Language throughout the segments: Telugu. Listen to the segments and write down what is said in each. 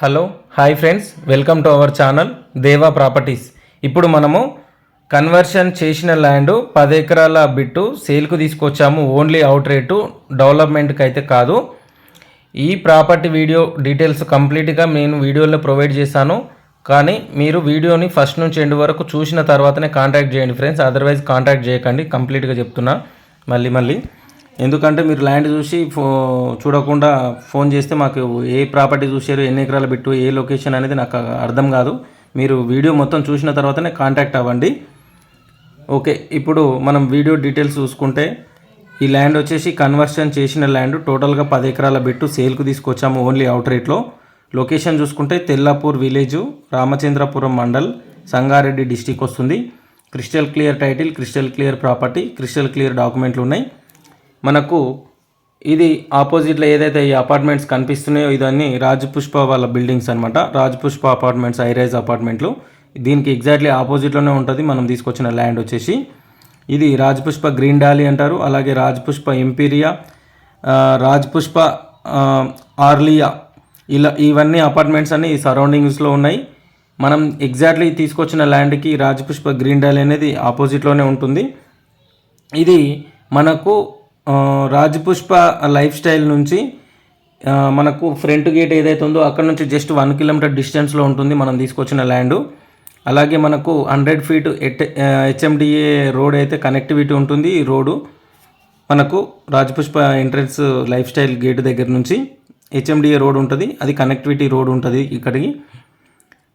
Hello hi friends. Welcome to our channel Deva properties. ఇప్పుడు మనము కన్వర్షన్ చేసిన ల్యాండ్ పది ఎకరాల బిట్టు సేల్కు తీసుకొచ్చాము. ఓన్లీ అవుట్ రేటు డెవలప్మెంట్కి అయితే కాదు. ఈ ప్రాపర్టీ వీడియో డీటెయిల్స్ కంప్లీట్గా నేను వీడియోలో ప్రొవైడ్ చేశాను. కానీ మీరు వీడియోని ఫస్ట్ నుంచి ఎండ్ వరకు చూసిన తర్వాతనే కాంటాక్ట్ చేయండి ఫ్రెండ్స్. అదర్వైజ్ కాంటాక్ట్ చేయకండి. కంప్లీట్గా చెప్తున్నా. మళ్ళీ మళ్ళీ. ఎందుకంటే మీరు ల్యాండ్ చూసి ఫో చూడకుండా ఫోన్ చేస్తే మాకు ఏ ప్రాపర్టీ చూసారు ఎన్ని ఎకరాలు బిట్టు ఏ లొకేషన్ అనేది నాకు అర్థం కాదు. మీరు వీడియో మొత్తం చూసిన తర్వాతనే కాంటాక్ట్ అవ్వండి. ఓకే ఇప్పుడు మనం వీడియో డీటెయిల్స్ చూసుకుంటే ఈ ల్యాండ్ వచ్చేసి కన్వర్షన్ చేసిన ల్యాండ్ టోటల్గా పది ఎకరాల బిట్టు సేల్కు తీసుకొచ్చాము ఓన్లీ అవుట్ రేట్లో. లొకేషన్ చూసుకుంటే తెల్లాపూర్ విలేజ్ రామచంద్రపురం మండల్ సంగారెడ్డి డిస్టిక్ వస్తుంది. Crystal clear title crystal clear property crystal clear డాక్యుమెంట్లు ఉన్నాయి. మనకు ఇది ఆపోజిట్లో ఏదైతే ఈ అపార్ట్మెంట్స్ కనిపిస్తున్నాయో ఇదన్నీ రాజపుష్ప వాళ్ళ బిల్డింగ్స్ అనమాట రాజపుష్ప అపార్ట్మెంట్స్ హైరైజ్ అపార్ట్మెంట్లు దీనికి ఎగ్జాక్ట్లీ ఆపోజిట్లోనే ఉంటుంది. మనం తీసుకొచ్చిన ల్యాండ్ వచ్చేసి ఇది రాజపుష్ప గ్రీన్ డాలీ అంటారు. అలాగే రాజపుష్ప ఎంపీరియా రాజపుష్ప ఆర్లియా ఇలా ఇవన్నీ అపార్ట్మెంట్స్ అన్ని సరౌండింగ్స్లో ఉన్నాయి. మనం ఎగ్జాక్ట్లీ తీసుకొచ్చిన ల్యాండ్కి రాజపుష్ప గ్రీన్ డాలీ అనేది ఆపోజిట్లోనే ఉంటుంది. ఇది మనకు రాజపుష్ప లైఫ్ స్టైల్ నుంచి మనకు ఫ్రంట్ గేట్ ఏదైతే ఉందో అక్కడ నుంచి జస్ట్ వన్ కిలోమీటర్ డిస్టెన్స్లో ఉంటుంది మనం తీసుకొచ్చిన ల్యాండ్. అలాగే మనకు hundred feet at HMDA road అయితే కనెక్టివిటీ ఉంటుంది ఈ రోడ్డు. మనకు Rajapushpa entrance life style gate దగ్గర నుంచి హెచ్ఎండిఏ రోడ్ ఉంటుంది. అది కనెక్టివిటీ రోడ్ ఉంటుంది ఇక్కడికి.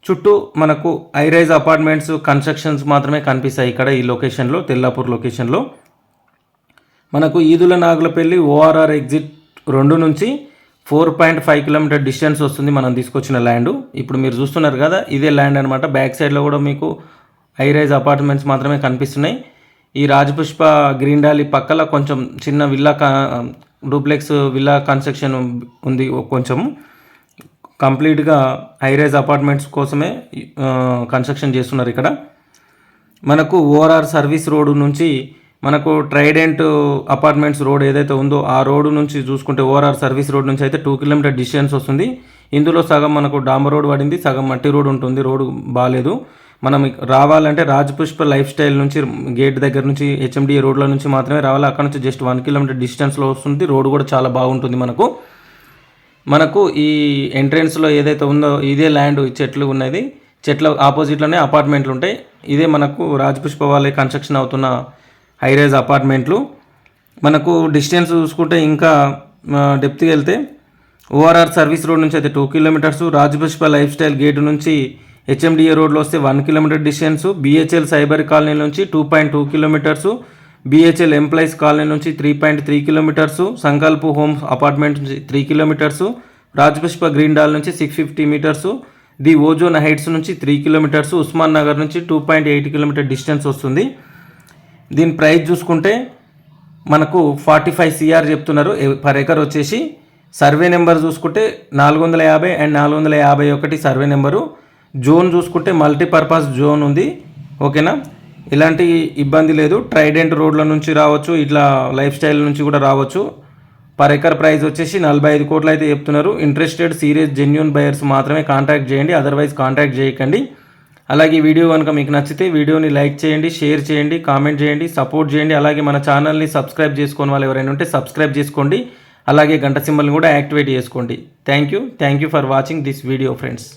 చుట్టూ మనకు హైరైజ్ అపార్ట్మెంట్స్ కన్స్ట్రక్షన్స్ మాత్రమే కనిపిస్తాయి ఇక్కడ ఈ లొకేషన్లో తెల్లాపూర్ లొకేషన్లో మనకు ఈదుల నాగులపల్లి ఓఆర్ఆర్ ఎగ్జిట్ రెండు నుంచి four point five kilometre distance వస్తుంది మనం తీసుకొచ్చిన ల్యాండ్. ఇప్పుడు మీరు చూస్తున్నారు కదా ఇదే ల్యాండ్ అనమాట బ్యాక్ సైడ్లో కూడా మీకు హై రైజ్ అపార్ట్మెంట్స్ మాత్రమే కనిపిస్తున్నాయి. ఈ రాజపుష్ప గ్రీన్ డాలీ పక్కల కొంచెం చిన్న విల్లా డూప్లెక్స్ విల్లా కన్స్ట్రక్షన్ ఉంది కొంచెం. కంప్లీట్గా హై రైజ్ అపార్ట్మెంట్స్ కోసమే కన్స్ట్రక్షన్ చేస్తున్నారు ఇక్కడ. మనకు ఓఆర్ఆర్ సర్వీస్ రోడ్ నుంచి మనకు ట్రైడెంట్ అపార్ట్మెంట్స్ రోడ్ ఏదైతే ఉందో ఆ రోడ్డు నుంచి చూసుకుంటే ఓఆర్ఆర్ సర్వీస్ రోడ్ నుంచి అయితే టూ కిలోమీటర్ డిస్టెన్స్ వస్తుంది. ఇందులో సగం మనకు డాంబర్ రోడ్ పడింది సగం మట్టి రోడ్ ఉంటుంది రోడ్ బాగాలేదు మనం రావాలంటే రాజపుష్ప లైఫ్ స్టైల్ నుంచి గేట్ దగ్గర నుంచి హెచ్ఎండి రోడ్ల నుంచి మాత్రమే రావాలి. అక్కడ నుంచి జస్ట్ వన్ కిలోమీటర్ డిస్టెన్స్లో వస్తుంది. రోడ్ కూడా చాలా బాగుంటుంది మనకు. మనకు ఈ ఎంట్రెన్స్లో ఏదైతే ఉందో ఇదే ల్యాండ్ చెట్లు ఉన్నది. చెట్ల ఆపోజిట్లోనే అపార్ట్మెంట్లు ఉంటాయి. ఇదే మనకు రాజపుష్ప వాళ్ళే కన్స్ట్రక్షన్ అవుతున్న హైరైజ్ అపార్ట్మెంట్లు. మనకు డిస్టెన్స్ చూసుకుంటే ఇంకా డెప్త్కి వెళ్తే ఓఆర్ఆర్ సర్వీస్ రోడ్ నుంచి అయితే two kilometres Rajapushpa lifestyle gate నుంచి హెచ్ఎండిఏ రోడ్లో వస్తే one kilometre distance BHEL cyber colony నుంచి two point two kilometres BHEL employees colony నుంచి three point three kilometres Sankalp homes apartment నుంచి three kilometres Rajapushpa green dale నుంచి six fifty metres the ozone heights నుంచి త్రీ కిలోమీటర్స్ ఉస్మాన్ నగర్ నుంచి two point eight kilometre distance వస్తుంది. దీని ప్రైస్ చూసుకుంటే మనకు ఫార్టీ ఫైవ్ సిఆర్ చెప్తున్నారు. పర్ ఎకర్ వచ్చేసి సర్వే నెంబర్ చూసుకుంటే నాలుగు వందల యాభై అండ్ నాలుగు వందల యాభై ఒకటి సర్వే నెంబరు. జోన్ చూసుకుంటే మల్టీపర్పస్ జోన్ ఉంది. ఓకేనా? ఇలాంటి ఇబ్బంది లేదు. ట్రైడెంట్ రోడ్ల నుంచి రావచ్చు ఇట్లా లైఫ్ స్టైల్ నుంచి కూడా రావచ్చు. పర్ ఎకర్ ప్రైస్ వచ్చేసి నలభై ఐదు కోట్లు అయితే చెప్తున్నారు. ఇంట్రెస్టెడ్ సీరియస్ జెన్యున్ బయర్స్ మాత్రమే కాంటాక్ట్ చేయండి. అదర్వైజ్ కాంటాక్ట్ చేయకండి. అలాగే వీడియో కనుక మీకు నచ్చితే వీడియోని లైక్ చేయండి షేర్ చేయండి కామెంట్ చేయండి సపోర్ట్ చేయండి. అలాగే మన ఛానల్ని సబ్స్క్రైబ్ చేసుకోని వాళ్ళు ఎవరైనా ఉంటే సబ్స్క్రైబ్ చేసుకోండి. అలాగే గంట సింబల్ని కూడా యాక్టివేట్ చేసుకోండి. Thank you. Thank you for watching this video friends.